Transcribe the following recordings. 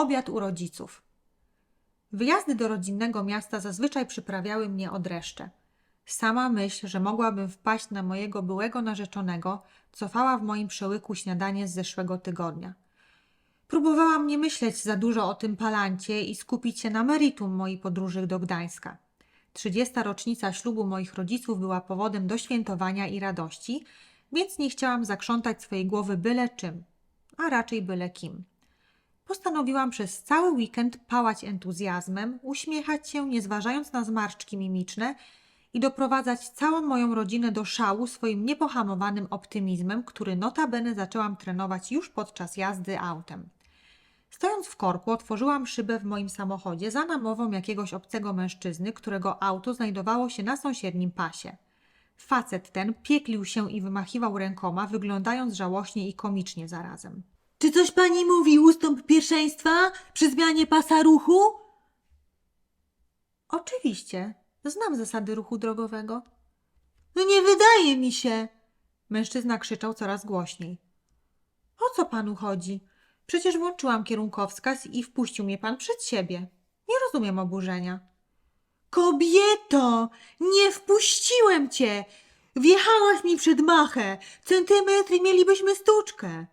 Obiad u rodziców. Wyjazdy do rodzinnego miasta zazwyczaj przyprawiały mnie o dreszcze. Sama myśl, że mogłabym wpaść na mojego byłego narzeczonego, cofała w moim przełyku śniadanie z zeszłego tygodnia. Próbowałam nie myśleć za dużo o tym palancie i skupić się na meritum mojej podróży do Gdańska. Trzydziesta rocznica ślubu moich rodziców była powodem do świętowania i radości, więc nie chciałam zakrzątać swojej głowy byle czym, a raczej byle kim. Postanowiłam przez cały weekend pałać entuzjazmem, uśmiechać się, nie zważając na zmarszczki mimiczne i doprowadzać całą moją rodzinę do szału swoim niepohamowanym optymizmem, który notabene zaczęłam trenować już podczas jazdy autem. Stojąc w korku, otworzyłam szybę w moim samochodzie za namową jakiegoś obcego mężczyzny, którego auto znajdowało się na sąsiednim pasie. Facet ten pieklił się i wymachiwał rękoma, wyglądając żałośnie i komicznie zarazem. Czy coś pani mówi ustąp pierwszeństwa przy zmianie pasa ruchu? Oczywiście, znam zasady ruchu drogowego. No nie wydaje mi się. Mężczyzna krzyczał coraz głośniej. O co panu chodzi? Przecież włączyłam kierunkowskaz i wpuścił mnie pan przed siebie. Nie rozumiem oburzenia. Kobieto, nie wpuściłem cię. Wjechałaś mi przed machę. Centymetr i mielibyśmy stuczkę.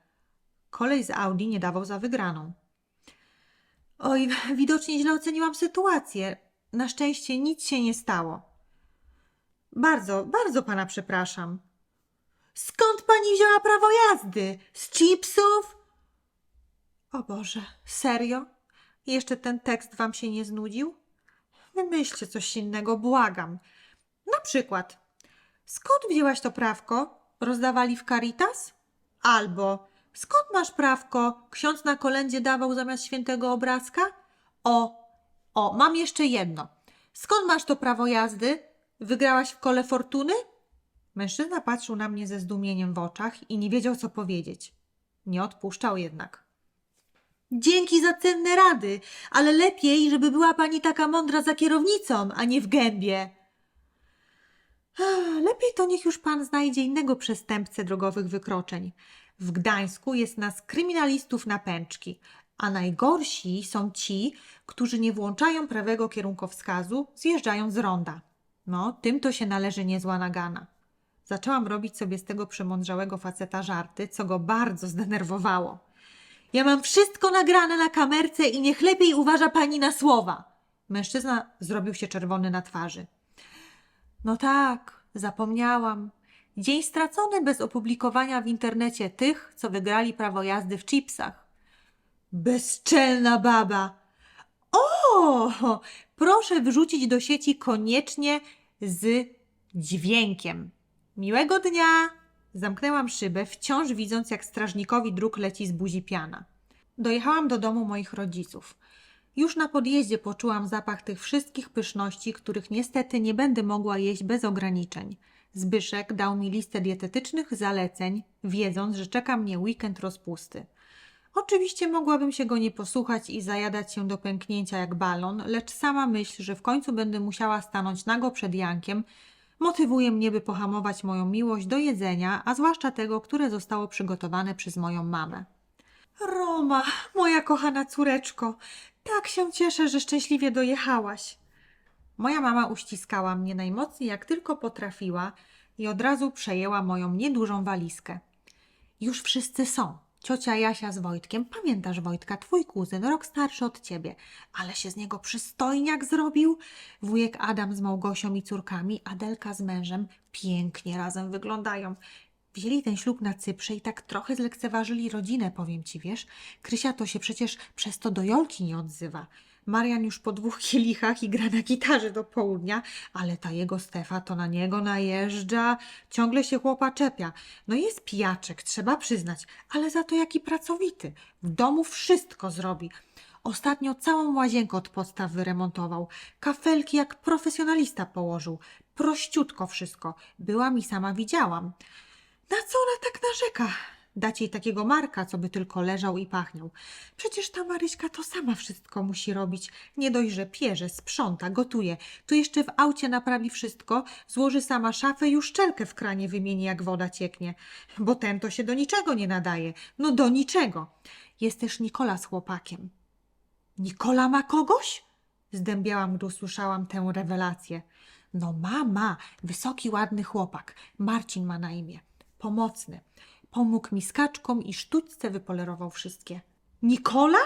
Kolej z Audi nie dawał za wygraną. Oj, widocznie źle oceniłam sytuację. Na szczęście nic się nie stało. Bardzo, bardzo pana przepraszam. Skąd pani wzięła prawo jazdy? Z chipsów? O Boże, serio? Jeszcze ten tekst wam się nie znudził? Wymyślcie coś innego, błagam. Na przykład, skąd wzięłaś to prawko? Rozdawali w Caritas? Albo, skąd masz prawko? Ksiądz na kolędzie dawał zamiast świętego obrazka? O, o, mam jeszcze jedno. Skąd masz to prawo jazdy? Wygrałaś w kole fortuny? Mężczyzna patrzył na mnie ze zdumieniem w oczach i nie wiedział, co powiedzieć. Nie odpuszczał jednak. Dzięki za cenne rady, ale lepiej, żeby była pani taka mądra za kierownicą, a nie w gębie. Lepiej to niech już pan znajdzie innego przestępcę drogowych wykroczeń. W Gdańsku jest nas kryminalistów na pęczki, a najgorsi są ci, którzy nie włączają prawego kierunkowskazu, zjeżdżają z ronda. No, tym to się należy niezła nagana. Zaczęłam robić sobie z tego przemądrzałego faceta żarty, co go bardzo zdenerwowało. Ja mam wszystko nagrane na kamerce i niech lepiej uważa pani na słowa. Mężczyzna zrobił się czerwony na twarzy. No tak, zapomniałam. Dzień stracony bez opublikowania w internecie tych, co wygrali prawo jazdy w chipsach. Bezczelna baba. O, proszę wrzucić do sieci koniecznie z dźwiękiem. Miłego dnia! Zamknęłam szybę, wciąż widząc, jak strażnikowi dróg leci z buzi piana. Dojechałam do domu moich rodziców. Już na podjeździe poczułam zapach tych wszystkich pyszności, których niestety nie będę mogła jeść bez ograniczeń. Zbyszek dał mi listę dietetycznych zaleceń, wiedząc, że czeka mnie weekend rozpusty. Oczywiście mogłabym się go nie posłuchać i zajadać się do pęknięcia jak balon, lecz sama myśl, że w końcu będę musiała stanąć nago przed Jankiem, motywuje mnie, by pohamować moją miłość do jedzenia, a zwłaszcza tego, które zostało przygotowane przez moją mamę. Roma, moja kochana córeczko, tak się cieszę, że szczęśliwie dojechałaś. Moja mama uściskała mnie najmocniej, jak tylko potrafiła i od razu przejęła moją niedużą walizkę. Już wszyscy są. Ciocia Jasia z Wojtkiem. Pamiętasz Wojtka, twój kuzyn, rok starszy od ciebie. Ale się z niego przystojniak zrobił. Wujek Adam z Małgosią i córkami, Adelka z mężem. Pięknie razem wyglądają. Wzięli ten ślub na Cyprze i tak trochę zlekceważyli rodzinę, powiem ci, wiesz? Krysia to się przecież przez to do Jolki nie odzywa. Marian już po dwóch kielichach i gra na gitarze do południa, ale ta jego Stefa to na niego najeżdża, ciągle się chłopa czepia. No jest pijaczek, trzeba przyznać, ale za to jaki pracowity. W domu wszystko zrobi. Ostatnio całą łazienkę od podstaw wyremontował. Kafelki jak profesjonalista położył. Prościutko wszystko. Byłam i sama widziałam. Na co ona tak narzeka? Dać jej takiego Marka, co by tylko leżał i pachniał. Przecież ta Maryśka to sama wszystko musi robić. Nie dość, że pierze, sprząta, gotuje. To jeszcze w aucie naprawi wszystko, złoży sama szafę i uszczelkę w kranie wymieni, jak woda cieknie. Bo ten to się do niczego nie nadaje. No do niczego. Jest też Nikola z chłopakiem. Nikola ma kogoś? Zdębiałam, gdy usłyszałam tę rewelację. No mama, wysoki, ładny chłopak. Marcin ma na imię. Pomocny. Pomógł mi z kaczką i sztućce wypolerował wszystkie. Nikola?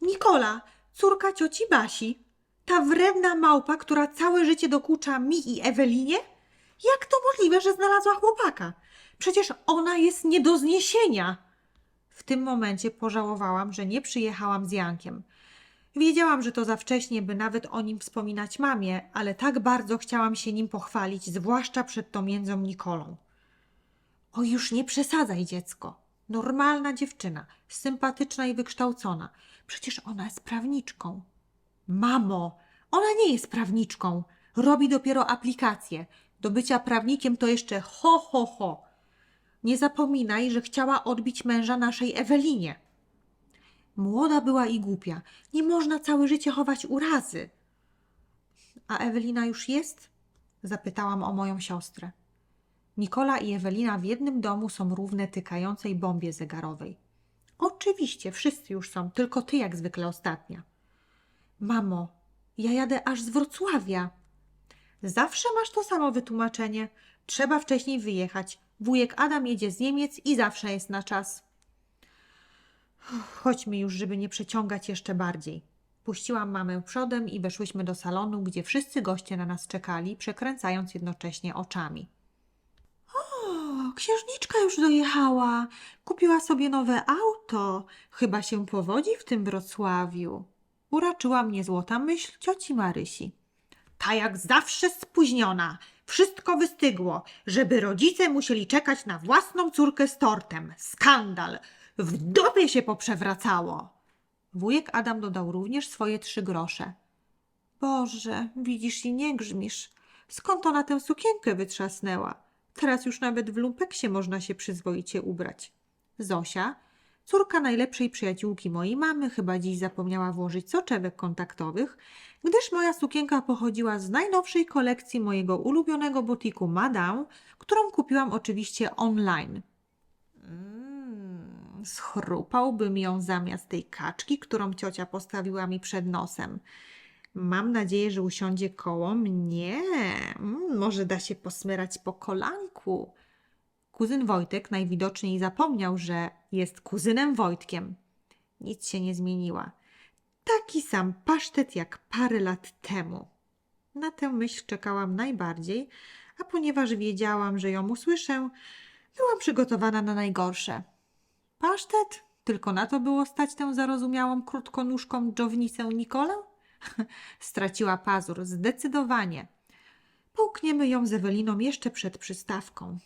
Nikola, córka cioci Basi. Ta wredna małpa, która całe życie dokucza mi i Ewelinie? Jak to możliwe, że znalazła chłopaka? Przecież ona jest nie do zniesienia. W tym momencie pożałowałam, że nie przyjechałam z Jankiem. Wiedziałam, że to za wcześnie, by nawet o nim wspominać mamie, ale tak bardzo chciałam się nim pochwalić, zwłaszcza przed tą międzą Nikolą. O, już nie przesadzaj, dziecko. Normalna dziewczyna, sympatyczna i wykształcona. Przecież ona jest prawniczką. Mamo, ona nie jest prawniczką. Robi dopiero aplikację. Do bycia prawnikiem to jeszcze ho, ho, ho. Nie zapominaj, że chciała odbić męża naszej Ewelinie. Młoda była i głupia. Nie można całe życie chować urazy. A Ewelina już jest? Zapytałam o moją siostrę. Nikola i Ewelina w jednym domu są równe tykającej bombie zegarowej. Oczywiście, wszyscy już są, tylko ty jak zwykle ostatnia. Mamo, ja jadę aż z Wrocławia. Zawsze masz to samo wytłumaczenie. Trzeba wcześniej wyjechać. Wujek Adam jedzie z Niemiec i zawsze jest na czas. Chodźmy już, żeby nie przeciągać jeszcze bardziej. Puściłam mamę przodem i weszłyśmy do salonu, gdzie wszyscy goście na nas czekali, przekręcając jednocześnie oczami. Księżniczka już dojechała. Kupiła sobie nowe auto. Chyba się powodzi w tym Wrocławiu. Uraczyła mnie złota myśl cioci Marysi. Ta jak zawsze spóźniona. Wszystko wystygło, żeby rodzice musieli czekać na własną córkę z tortem. Skandal! W dupie się poprzewracało. Wujek Adam dodał również swoje trzy grosze. Boże, widzisz i nie grzmisz. Skąd ona tę sukienkę wytrzasnęła? Teraz już nawet w lumpeksie można się przyzwoicie ubrać. Zosia, córka najlepszej przyjaciółki mojej mamy, chyba dziś zapomniała włożyć soczewek kontaktowych, gdyż moja sukienka pochodziła z najnowszej kolekcji mojego ulubionego butiku Madame, którą kupiłam oczywiście online. Mm, schrupałbym ją zamiast tej kaczki, którą ciocia postawiła mi przed nosem. Mam nadzieję, że usiądzie koło mnie. Mm, może da się posmyrać po kolanku. Kuzyn Wojtek najwidoczniej zapomniał, że jest kuzynem Wojtkiem. Nic się nie zmieniła. Taki sam pasztet jak parę lat temu. Na tę myśl czekałam najbardziej, a ponieważ wiedziałam, że ją usłyszę, byłam przygotowana na najgorsze. Pasztet? Tylko na to było stać tę zarozumiałą krótkonóżką dżownicę Nikolę? Straciła pazur, zdecydowanie. Połkniemy ją z Eweliną jeszcze przed przystawką.